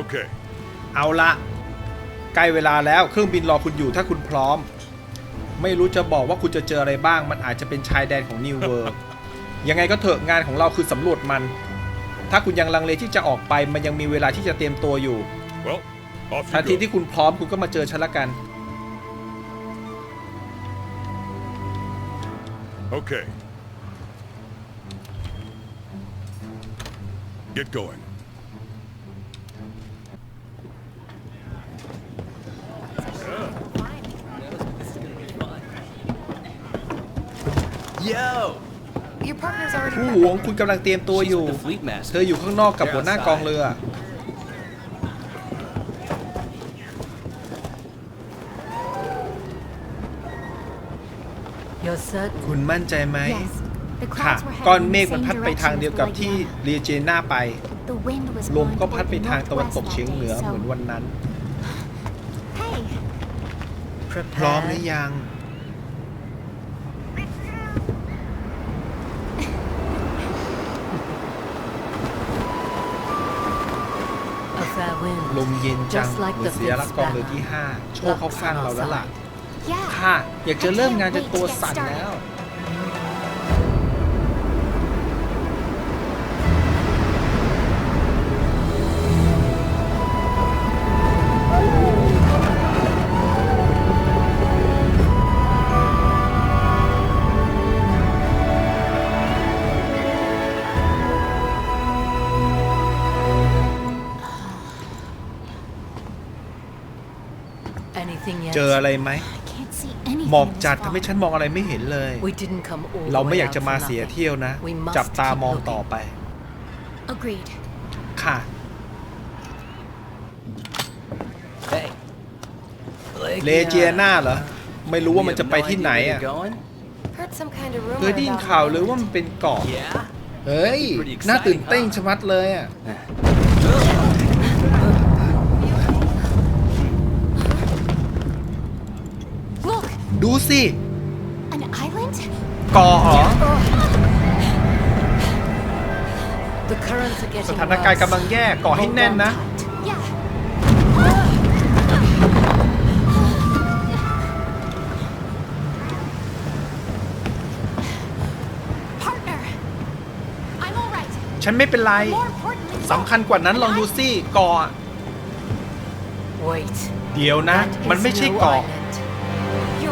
Okay. เอาละใกล้เวลาแล้วเครื่องบินรอคุณอยู่ถ้าคุณพร้อม ไม่รู้จะบอกว่าคุณจะเจออะไรบ้าง มันอาจจะเป็นชายแดนของนิวเวิร์ยังไงก็เถอะงานของเราคือสำรวจมัน ถ้าคุณยังลังเลที่จะออกไปมันยังมีเวลาที่จะเตรียมตัวอยู่ Well, off ทัน you ที go. ที่คุณพร้อมคุณก็มาเจอฉันละกัน Okay. Get going. Yo! Your partner's already ผู้ห prepping. วงคุณกำลังเตรียมตัว She's อยู่ with the fleet เธ master. ออยู่ข้างนอกกับหัวหน้ากองเรือ You're certain? คุณมั่นใจไหม Yes. The ค่ะ clouds were ก้อน heading เม in ฆ the มัน same พัดไปทางเดียวกับ direction ที่ as Leguana. เรียเจน่าไป The wind was ลม blowing ก็ toward พัดไป the ทางตะวันตก northwest เฉียง that เหนือ day, เหมือน so- วันนั้น Hey, พร้อมห Prepared? รือยัง A fair wind. ล มเย็นจัง Just like หรือ the เสียรัก fifth กองเรือ spanner. ที่ 5 โชคเข้าข้างเราแล้วล่ะ yeah. ค่ะ อยากจะเริ่มงานจน I can't ตัว wait to get สั่น started. แล้ว ออะไรไหม I can't see anything หมอก in this จัดทำให้ fog. ฉันมองอะไรไม่เห็นเลย We didn't come all เรา the ไม่ way อยาก out จะ for มาเสีย nothing. เที่ยวนะ We must จับตามอง keep ต่อไป Agreed. ค่ะ Hey. เลเจียนาเหรอ ไม่รู้ว่ามันจะไปที่ไหนอะ Going? Heard some kind of rumor เคยได้ยิน about ข่าว an หรือว่า island. มันเป็นเกาะ Yeah? เฮ้ย Pretty exciting, น่าตื่นเต้น huh? ชะมัดเลยอะ สิ an island? เกาะเหรอ The currents are getting สถานการณ์กำลังแย่เกาะให้แน่นนะ Yeah. Partner, I'm all right. ฉันไม่เป็นไร More importantly, สำคัญกว่านั้นลองดูสิเกาะ Wait. เดี๋ยวนะ That มัน is ไม่ใช่ no เกาะ island. you're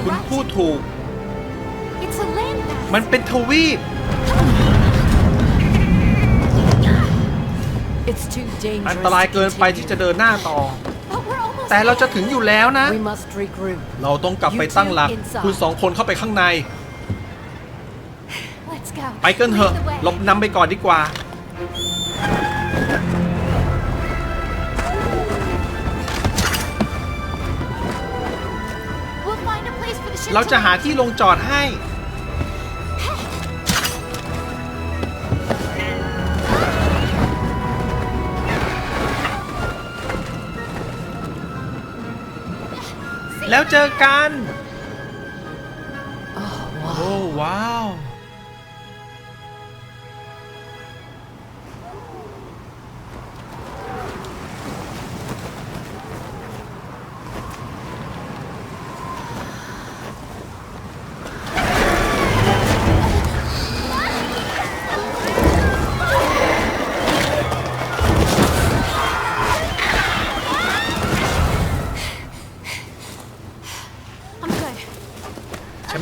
คุณ right. พูดถูก It's a landmass. มันเป็นทวีป It's too dangerous. อันตรายเกินไป to ที่ continue. จะเดินหน้าต่อ But we're almost แต่เราจะ there. ถึงอยู่แล้วนะ We must regroup. เราต้องกลับไปตั้งหลัก You two inside คุณสองคนเข้าไปข้างใน Let's go. ไปกันเถอะ Lead the way. หลบนำไปก่อนดีกว่า เรา to จะหา land. ที่ลงจอดให้ แล้วเจอกัน Oh, wow. โอ้ว้าว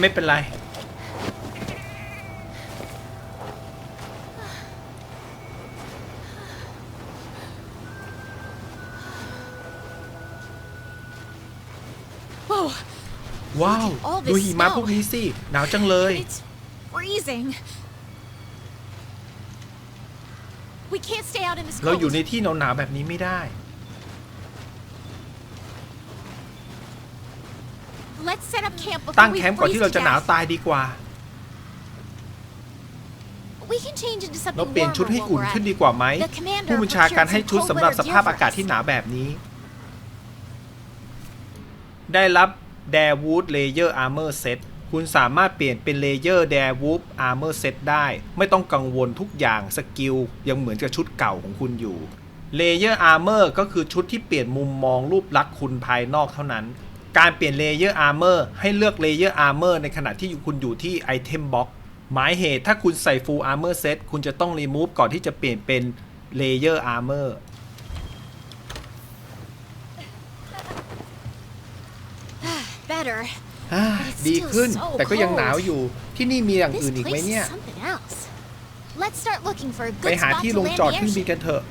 ไม่เป็นไร Whoa, ว้าว all this ดูหิมะ snow พวกนี้สิ หนาวจังเลย it's freezing. We can't stay out in this เรา cold. อยู่ในที่หนาวๆแบบนี้ไม่ได้ Let's set up camp before ตั้ง we แคมป์ก่อน freeze ที่เรา to จะหนาว death. ตายดีกว่า We can change into เรา something เปลี่ยนชุด warmer ให้ while อุ่น we're ขึ้น at ดี it. กว่าไหม The commander ผู้บัญชาการ procured ให้ some ชุดสำหรับ cold ส weather ภาพ gear อากาศ for ที่ us. หนาวแบบนี้ ได้รับแดวูดเลเยอร์อาร์เมอร์เซตคุณสามารถเปลี่ยนเป็นเลเยอร์แดวูดอาร์เมอร์เซตได้ ไม่ต้องกังวลทุกอย่างสกิลยังเหมือนกับชุดเก่าของคุณอยู่เลเยอร์อาร์เมอร์ก็คือชุดที่เปลี่ยนมุมมองรูปลักษณ์คุณภายนอกเท่านั้น การเปลี่ยนเลเยอร์อาร์เมอร์ให้เลือกเลเยอร์อาร์เมอร์ในขณะที่คุณอยู่ที่ไอเทมบ็อกหมายเหตุถ้าคุณใส่ Full Armor Set คุณจะต้องรีมูฟก่อนที่จะเปลี่ยนเป็นเลเยอร์อาร์เมอร์ Better. ดีขึ้น แต่ก็ยังหนาวอยู่ ที่นี่มีอย่าง This อื่นอีกไหม place เนี่ย is something else. Let's start looking for a ไป good หา spot ที่ to ลง land จอด the เครื่องบิน airship. กันเถอะ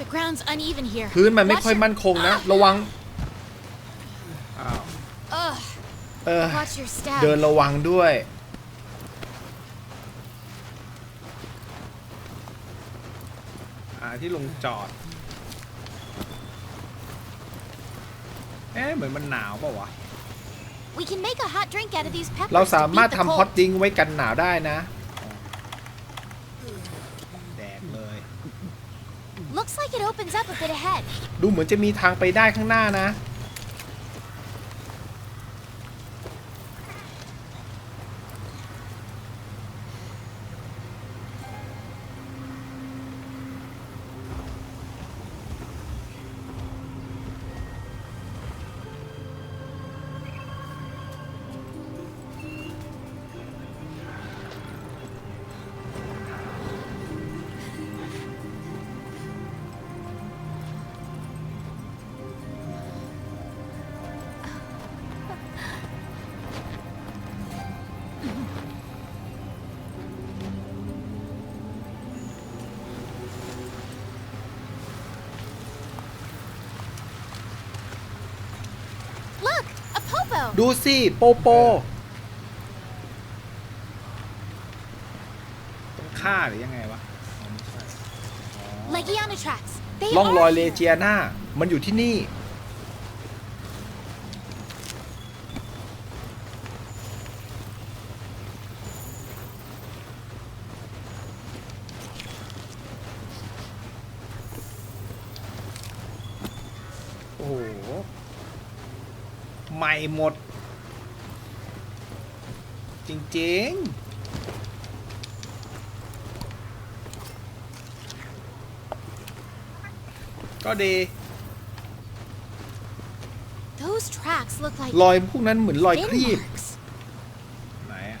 The ground's uneven here. พื้นมันไม่ Watch ค่อย your- มั่นคงนะ ระวังอ้าว Ugh, เออ watch your step. เดินระวังด้วย หาที่ลงจอด เอ๊ะเหมือนมันหนาวเปล่าวะ We can make a hot drink out of these peppers เรา to สามารถ beat the ทำฮอ cold. ตดิ้งไว้กันหนาวได้นะ แดกเลย Looks like it opens up a bit ahead. ดูเหมือนจะมีทางไปได้ข้างหน้านะ ดูสิ โปโปต้องฆ่าหรือยังไงวะ Legiana tracks. They ล่องรอย are เล here. เจียนามันอยู่ที่นี่ โอ้โห ใหม่หมด จ ริงๆ ก็ดี Those tracks look like รอยพวกนั้นเหมือนรอย fin ครีบ marks. ไหนอะ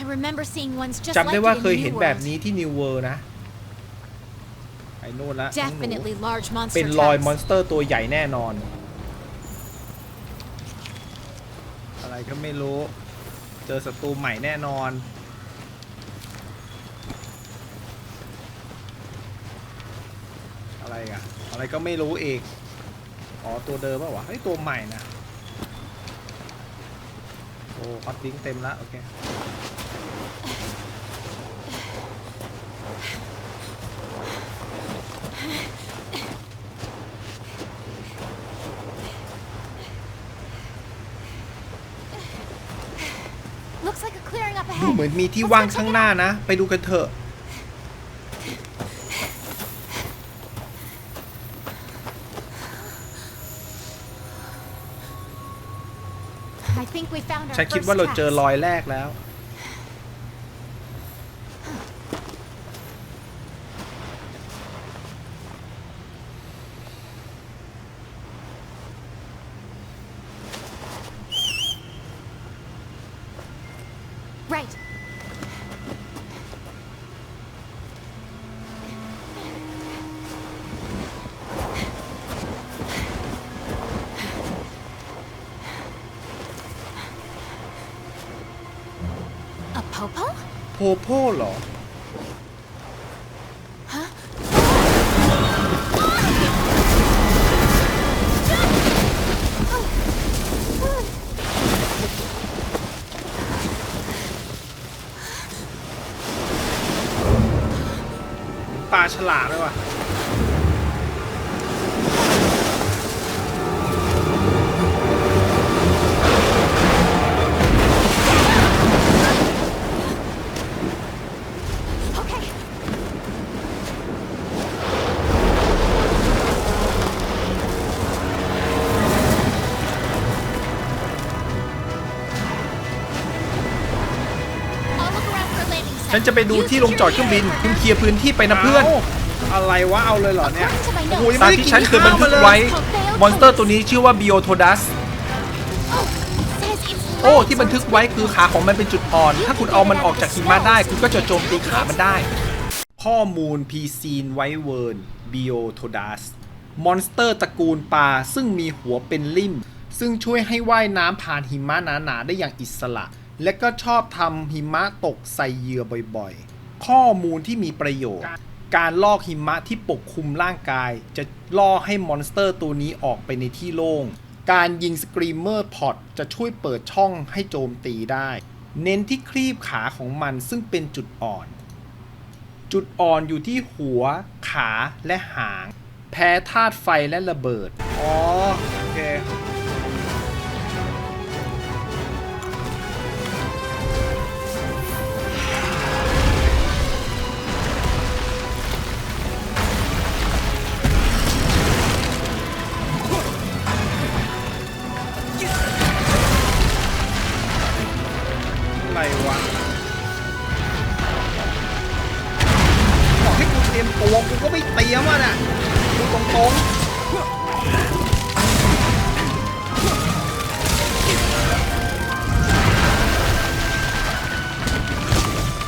I remember seeing ones just จำ like ได้ it ว่า in เคย New เห็นแบบ World. นี้ที่นิวเวิร์นะไอ้นู่นละน้องหนู Definitely large monster เป็นรอย tracks. มอนสเตอร์ตัวใหญ่แน่นอน อะไรก็ไม่รู้ เจอศัตรูใหม่แน่นอน อะไรอะอะไรก็ไม่รู้อีกอ๋อ ตัวเดิมป่าวะเฮ้ยตัวใหม่นะโอ้ฮอตดิ้งเต็มละโอเค Looks like a clearing up ดู ahead. เหมือนมีที่ว่างข้างหน้านะ ไปดูกันเถอะ I think we found our ฉันคิด first ว่าเราเจอ tracks. รอยแรกแล้ว A popo? โพโพเหรอปลาฉลามเลยว่ะ ฉันจะไปดูที่ลงจอดเครื่องบินคุณเคลียร์พื้นที่ไปนะเพื่อน อะไรวะเอาเลยเหรอเนี่ย According to my โอ้ย notes, ตามที่ฉันเคยบันทึกไว้ มอนสเตอร์ตัวนี้ชื่อว่า Biotodas oh, says it's โอ้ legs ที่บันทึกไว้คือขาของมันเป็นจุดอ่อน ถ้าคุณเอามันออกจากหิมะได้ คุณก็จะโจมตีขามันได้ ข้อมูล p ีซีนไวเวิร์น Biotodas มอนสเตอร์ตระกูลปลาซึ่งมีหัวเป็นลิ่ม ซึ่งช่วยให้ว่ายน้ำผ่านหิมะหนาๆได้อย่างอิสระ และก็ชอบทำหิมะตกใส่เหยื่อบ่อยๆ ข้อมูลที่มีประโยชน์ การลอกหิมะที่ปกคลุมร่างกาย จะล่อให้มอนสเตอร์ตัวนี้ออกไปในที่โล่ง การยิงสกรีมเมอร์พอตจะช่วยเปิดช่องให้โจมตีได้ เน้นที่ครีบขาของมันซึ่งเป็นจุดอ่อน จุดอ่อนอยู่ที่หัว ขาและหาง แพ้ธาตุไฟและระเบิด อ๋อ โอเค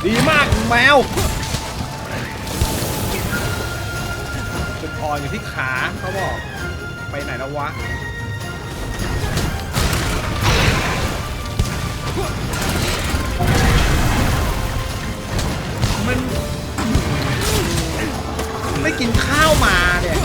ดีมากแมวจุดอ่อนอยู่ที่ขาเขาบอก ไปไหนแล้ววะมัน ไม่กินข้าวมาเนี่ย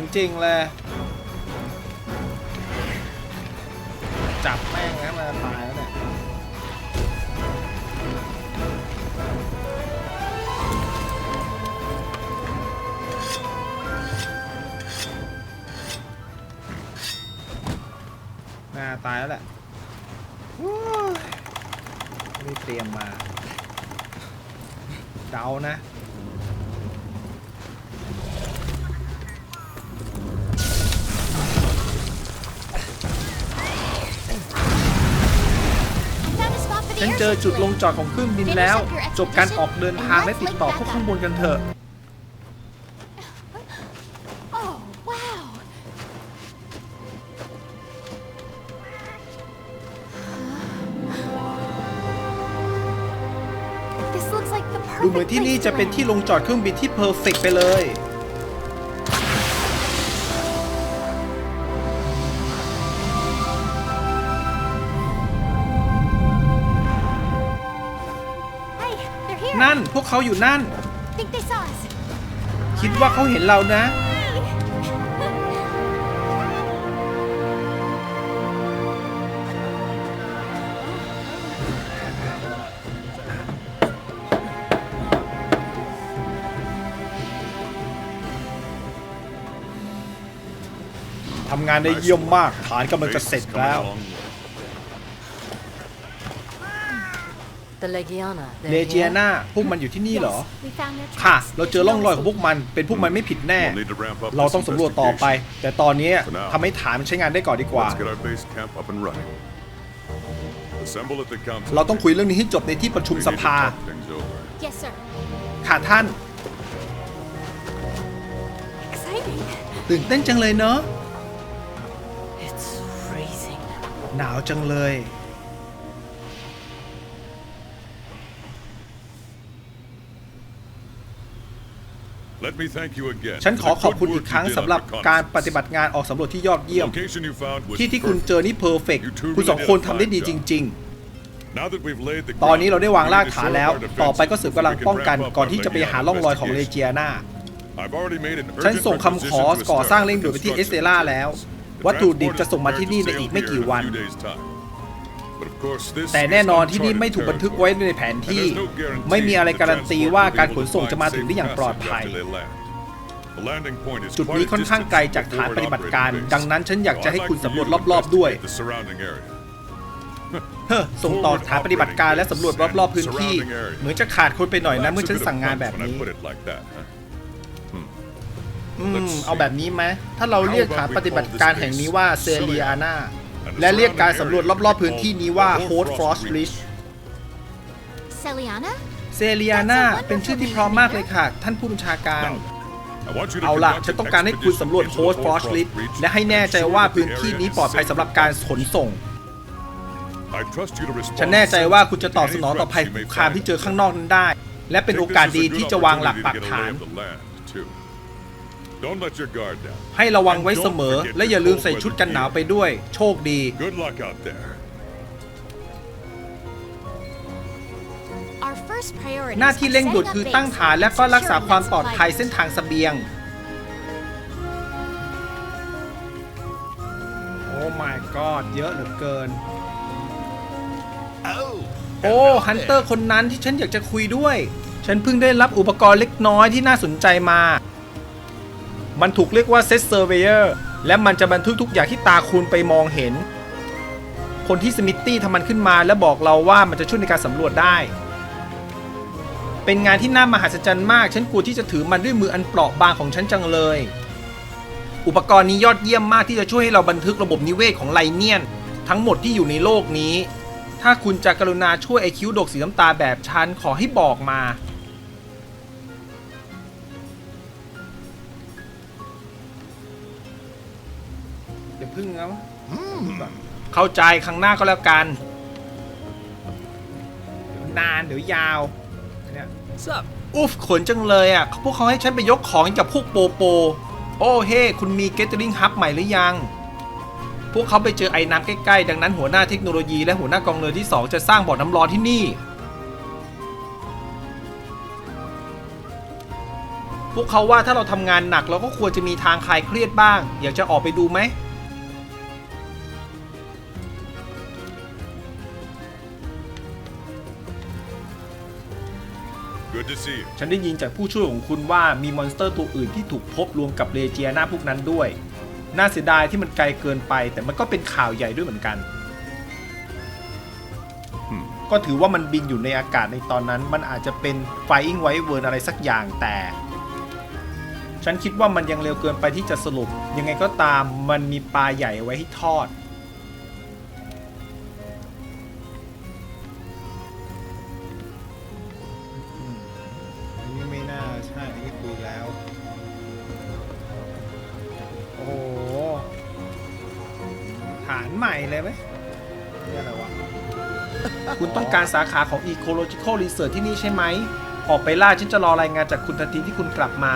จริงๆเลยจับแม่งนะมันจะตายแล้วเนี่ยน่าตายแล้วแหละไม่เตรียมมา เดานะ ฉันเจอ airship จุด to ล land. งจอดของเครื่องบินแล้ว จบการออกเดินทางและติดต่อพวกข้างบนกันเถอะ Oh, wow. This looks like the ดูเหมือน perfect ที่นี่ place จะ to เป็นที่ land. ลงจอดเครื่องบินที่เพอร์เฟกไปเลย นั่นพวกเขาอยู่นั่น Think they saw us. คิดว่าเขาเห็นเรานะ ทำงานได้เยี่ยมมาก ฐานกำลังจะ Base เสร็จ is coming แล้ว along well. The Legiana. เลเจียนาพวกมันอยู่ที่นี่เหรอ Yes, we found their ค่ะ tracks. เราเจอร่องรอยของพวกมัน เป็นพวกมันไม่ผิดแน่ We'll need to ramp up เรา this ต้องสำรวจต่อไป investigation. แต่ตอนนี้ For now. ทำให้ฐานมันใช้งานได้ก่อนดีกว่า Let's get our base camp up and running. Assemble at the council. เราต้องคุยเรื่องนี้ให้จบในที่ประชุม We ส need to ภา talk things over. Yes, sir. ค่ะท่าน Exciting. ตื่นเต้นจังเลยเนอะ It's freezing. หนาวจังเลย ฉันขอ for the ขอบคุณ good อีก work ครั้ง you did สำหรับ on การ reconnaissance. ปฏิบัติงานออกสำรวจที่ยอดเยี่ยม Location you found was ที่ที่คุณ perfect. เจอนี่เพอร์เฟก You two คุณสอง really คน did a ทำได้ fine ดี job. จริง Now that we've laid the ตอนนี้เราได้วาง ground, ราก we need to ฐาน shore แล้ว up our defenses ต่อไปก็สืบกำลัง so we can ป้องกัน wrap up ก่อน our ที่จะไปหา Legion ร่องรอยของเล investigation. เจียนา I've already made an ฉัน urgent ส่งคำขอ requisition to ก่อ Stark สร้างเร่งด่วนไปที่เอ construction สเตล่าแล้ว The วัตถุดิบ transport จะ is ส่งมา prepared ที่นี่ to ใน sail อีกไม่ here กี่ in a วัน แต่ is แน่นอนที่นี่ uncharted ไม่ถูกบันทึก territory. ไว้ในแผน And ที่ there's no guarantee ไม่มีอะไร that the การันตี transport ว่า will การ be ข able น to ส่ง find จะมาถึงได้อย่าง safe ปลอด passage ภัย after they land. The landing point is จุด quite นี้ a ค่อนข้าง distance ไกล from จาก the ฐานป forward ฏิบัติ operating การ base. ดังนั้นฉันอยาก So จะ I'd ให้ like คุณ for สำรวจ you to รอบ ๆ ด้วย investigate the surrounding area. เฮ้อส่งต่อฐานปฏิบัติการและสำรวจรอบๆพื้นที่ เหมือนจะขาดคนไปหน่อยนะ Lacks เมื่อ a ฉัน bit of สั่งงาน punch แบบ when I นี้ put it like that, huh? อืมเอาแบบนี้ไหมถ้าเราเรียกฐานปฏิบัติการแห่งนี้ว่าเซเลียนา และเรียกการสำรวจรอบๆพื้นที่นี้ว่าโฮสฟรอสริช Celiana? เซเลียนาเป็นชื่อที่เพร้อมมากเลยค่ะ ท่านผู้บัญชาการ I want you to เอาล่ะ conduct ฉัน an ต้องการให้คุณ expedition สำรวจ into โฮ the สฟรอส Hoarfrost ริช Reach และให้แน่ใจ and ว่า ensure พื้น the ที่ area นี้ is ปลอดภัย safe สำหรับการขนส่ง I trust you to respond ฉันแน่ใจว่าคุณจะตอบ to ส any นองต่อภัย threats คุ you ก may คาม find. ที่เจอข้างนอกนั้นได้ และเป็น Take โอ this กาส as a ดี good ที่จะวางหลัก opportunity ปั to ก get a lay ฐาน Don't let your guard down. ให้ระวังไว้เสมอ และอย่าลืมใส่ชุดกันหนาวไปด้วย โชคดี Good luck out there. Our first priority หน้าที่เร่งด่วนคือตั้งฐานและก็รักษาความปลอดภัยเส้นทางเสบียง โอ้ my god เยอะเหลือเกิน โอ้ ฮันเตอร์คนนั้นที่ฉันอยากจะคุยด้วย ฉันเพิ่งได้รับอุปกรณ์เล็กน้อยที่น่าสนใจมา มันถูกเรียกว่าเซตเซอร์เวเยอร์และมันจะบันทึกทุกอย่างที่ตาคุณไปมองเห็น คนที่สมิธตี้ทำมันขึ้นมาและบอกเราว่ามันจะช่วยในการสำรวจได้ เป็นงานที่น่ามหัศจรรย์มาก ฉันกลัวที่จะถือมันด้วยมืออันเปราะบางของฉันจังเลย อุปกรณ์นี้ยอดเยี่ยมมากที่จะช่วยให้เราบันทึกระบบนิเวศของไลเนียน ทั้งหมดที่อยู่ในโลกนี้ ถ้าคุณจะกรุณาช่วยไอคิวดกสีน้ำตาแบบฉันขอให้บอกมา พึ่งแล้วเข้าใจครั้งหน้าก็แล้วกันเดี๋ยวนานเดี๋ยวยาวเนี่ย Sup? อุฟขนจังเลยอะพวกเขาให้ฉันไปยกของให้กับพวกโปโป โอ้เฮ้ คุณมีเกตเตอริงฮับใหม่หรือยัง พวกเขาไปเจอไอ้น้ำใกล้ๆ ดังนั้นหัวหน้าเทคโนโลยีและหัวหน้ากองเรือที่ 2 จะสร้างบ่อน้ำร้อนที่นี่ พวกเขาว่าถ้าเราทำงานหนักเราก็ควรจะมีทางคลายเครียดบ้าง อยากจะออกไปดูไหม Good to see you. ฉันได้ยินจากผู้ช่วยของคุณว่ามีมอนสเตอร์ตัวอื่นที่ถูกพบรวมกับเลเจียนาพวกนั้นด้วย น่าเสียดายที่มันไกลเกินไป แต่มันก็เป็นข่าวใหญ่ด้วยเหมือนกัน ก็ถือว่ามันบินอยู่ในอากาศในตอนนั้น มันอาจจะเป็น Flying White w o r อะไรสักอย่างแต่ ฉันคิดว่ามันยังเร็วเกินไปที่จะสรุป ยังไงก็ตามมันมีปลาใหญ่ไว้ให้ทอด ม่เลยไหมนี่อะไรวะ คุณต้องการสาขาของ Ecological Research ที่นี่ใช่ไหม ออกไปล่าฉันจะรอรายงานจากคุณทันทีที่คุณกลับมา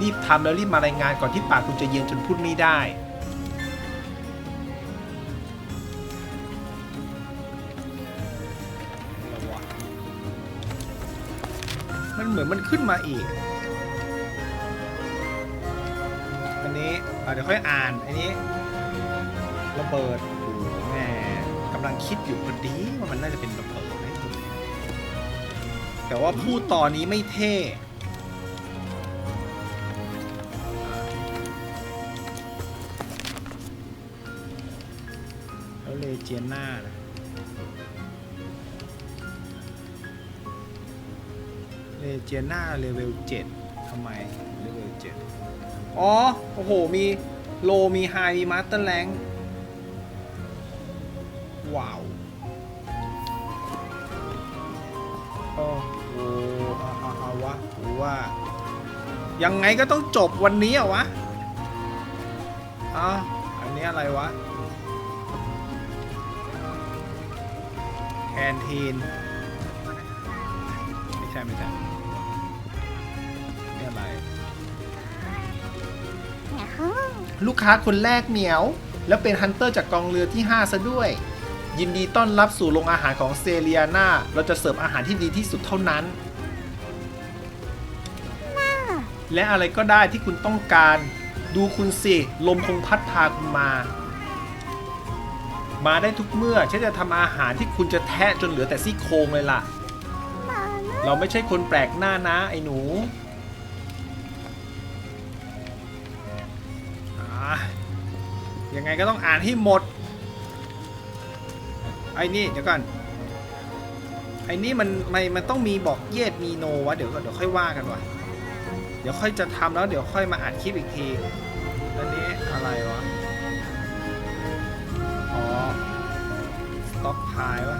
รีบทำแล้วรีบมารายงานก่อนที่ปากคุณจะเย็นจนพูดไม่ได้อะไรวะมันเหมือนมันขึ้นมาอีก อันนี้อะเดี๋ยวค่อยอ่าน อันนี้ระเบิด งคิดอยู่พอดีว่ามันน่าจะเป็นระเบิดไหมแต่ว่าพูดตอนนี้ไม่เท่แล้วเลเจียน่านะเลเจียนาเลเวล7ทำไมเลเวล7อ๋อ โอ้โห มีโลมีไฮมีมาสเตอร์แรงว้ ยังไงก็ต้องจบวันนี้อะวะอะอันนี้อะไรวะ แคนทีน ไม่ใช่ไม่ใช่นี่อะไร ลูกค้าคนแรกเหมียว แล้วเป็นฮันเตอร์จากกองเรือที่ 5 ซะด้วย ยินดีต้อนรับสู่โรงอาหารของเซเรียนาเราจะเสิร์ฟอาหารที่ดีที่สุดเท่านั้น และอะไรก็ได้ที่คุณต้องการ ดูคุณสิ ลมคงพัดพาคุณมา มาได้ทุกเมื่อฉันจะทำอาหารที่คุณจะแทะจนเหลือแต่ซี่โครงเลยล่ะ เราไม่ใช่คนแปลกหน้านะ ไอ้หนูอ่ายังไงก็ต้องอ่านให้หมด ไอ้นี่เดี๋ยวก่อน ไอ้นี่มันมันมันต้องมีบอกเยดมีโนวะเดี๋ยวก่อนเดี๋ยวค่อยว่ากันวะ เดี๋ยวค่อยจะทำแล้วเดี๋ยวค่อยมาอัดคลิปอีกที อันนี้อะไรวะ อ๋อ สต็อกพายวะ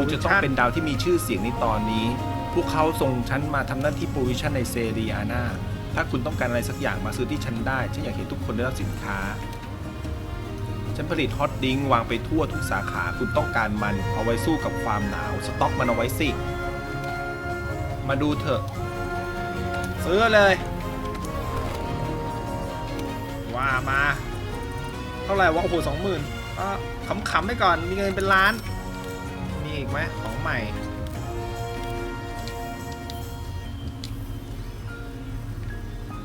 คุณจะต้องเป็นดาวที่มีชื่อเสียงในตอนนี้ พวกเขาส่งฉันมาทำหน้าที่โปรวิชั่นในเซเรียนาถ้าคุณต้องการอะไรสักอย่างมาซื้อที่ฉันได้ ฉันอยากเห็นทุกคนได้รับสินค้า ฉันผลิตฮอตดิงก์วางไปทั่วทุกสาขา คุณต้องการมันเอาไว้สู้กับความหนาว สต็อกมันเอาไว้สิ มาดูเถอะ ซื้อเลย ว่ามา เท่าไหร่วะโอ้โหสองหมื่นก็ขำๆไปก่อนมีเงินเป็นล้าน มีอีกไหมของใหม่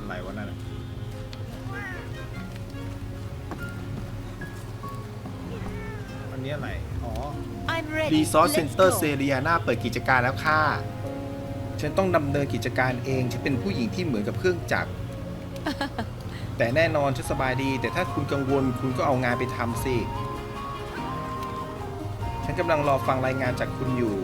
อะไรวะนั่นน่ะอันนี้อะไร อ๋อ I'm ready. รีซอส Let's เซ็นเตอร์ go. เซเรียนาเปิดกิจการแล้วค่ะ ฉันต้องดำเนินกิจการเองฉันเป็นผู้หญิงที่เหมือนกับเครื่องจักร แต่แน่นอนฉันสบายดี แต่ถ้าคุณกังวลคุณก็เอางานไปทำสิ ฉันกำลังรอฟังรายงานจากคุณอยู่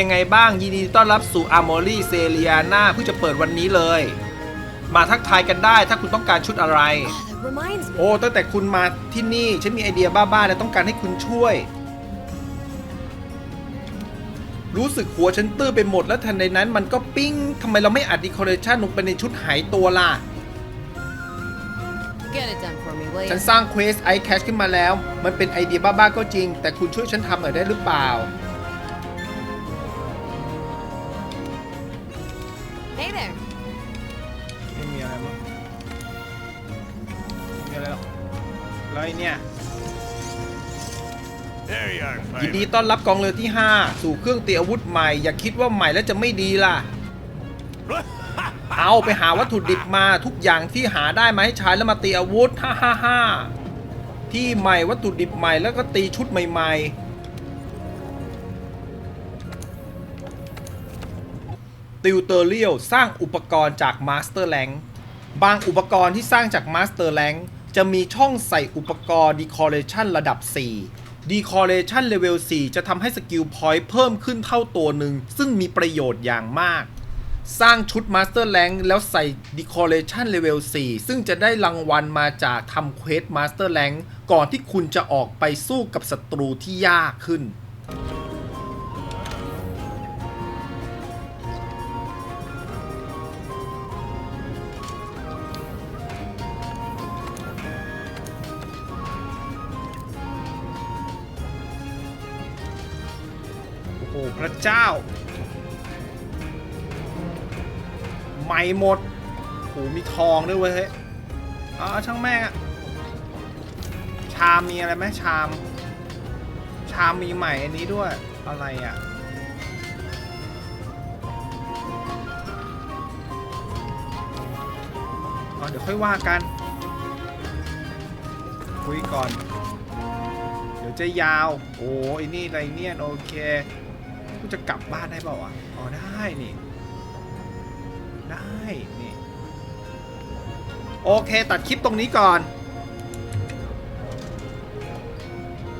ยังไงบ้างยินดีต้อนรับสู่อาร์มอรี่เซเรียนาเพิ่งจะเปิดวันนี้เลย มาทักทายกันได้ถ้าคุณต้องการชุดอะไร That reminds me. โอ้ตั้งแต่คุณมาที่นี่ฉันมีไอเดียบ้าๆและต้องการให้คุณช่วย รู้สึกหัวฉันตื้อไปหมดแล้วทันใดนั้น มันก็ปิ้งทำไมเราไม่อัดดีคอเรชันลงไปในชุดหายตัวล่ะ Get it done for me, will ฉัน you? สร้างเควสไอแคชขึ้นมาแล้ว มันเป็นไอเดียบ้าๆก็จริง แต่คุณช่วยฉันทำหน่อยได้หรือเปล่า เนี่ย There you are, ยิน Pirate. ดีต้อนรับกองเรือที่ 5 สู่เครื่องตีอาวุธใหม่ อย่าคิดว่าใหม่แล้วจะไม่ดีล่ะ เอาไปหาวัตถุดิบมาทุกอย่างที่หาได้มาให้ใช้แล้วมาตีอาวุธฮ่าฮ่าฮ่าที่ใหม่วัตถุดิบใหม่แล้วก็ตีชุดใหม่ ๆติวเตอร์เรียลสร้างอุปกรณ์จากมาสเตอร์แลงบางอุปกรณ์ที่สร้างจากมาสเตอร์แลง จะมีช่องใส่อุปกรณ์ Decoration ระดับ 4 Decoration Level 4 จะทำให้สกิลพอยต์เพิ่มขึ้นเท่าตัวหนึ่ง ซึ่งมีประโยชน์อย่างมาก สร้างชุด Master Rank แล้วใส่ Decoration Level 4 ซึ่งจะได้รางวัลมาจากทำเควส Master Rank ก่อนที่คุณจะออกไปสู้กับศัตรูที่ยากขึ้น อ้พระเจ้าใหม่หมดโหมีทองด้วยเว้ยเฮ้ยอ๋อาช่างแม่งอะชามมีอะไรไหมชาม ชามมีใหม่อันนี้ด้วย อะไรอะอ๋อเดี๋ยวค่อยว่ากัน คุยก่อน เดี๋ยวจะยาว โอ้ไอ้นี่ไรเนี่ย โอเค จะกลับบ้านได้เปล่าวะอ๋อได้นี่ ได้นี่ โอเค ตัดคลิปตรงนี้ก่อน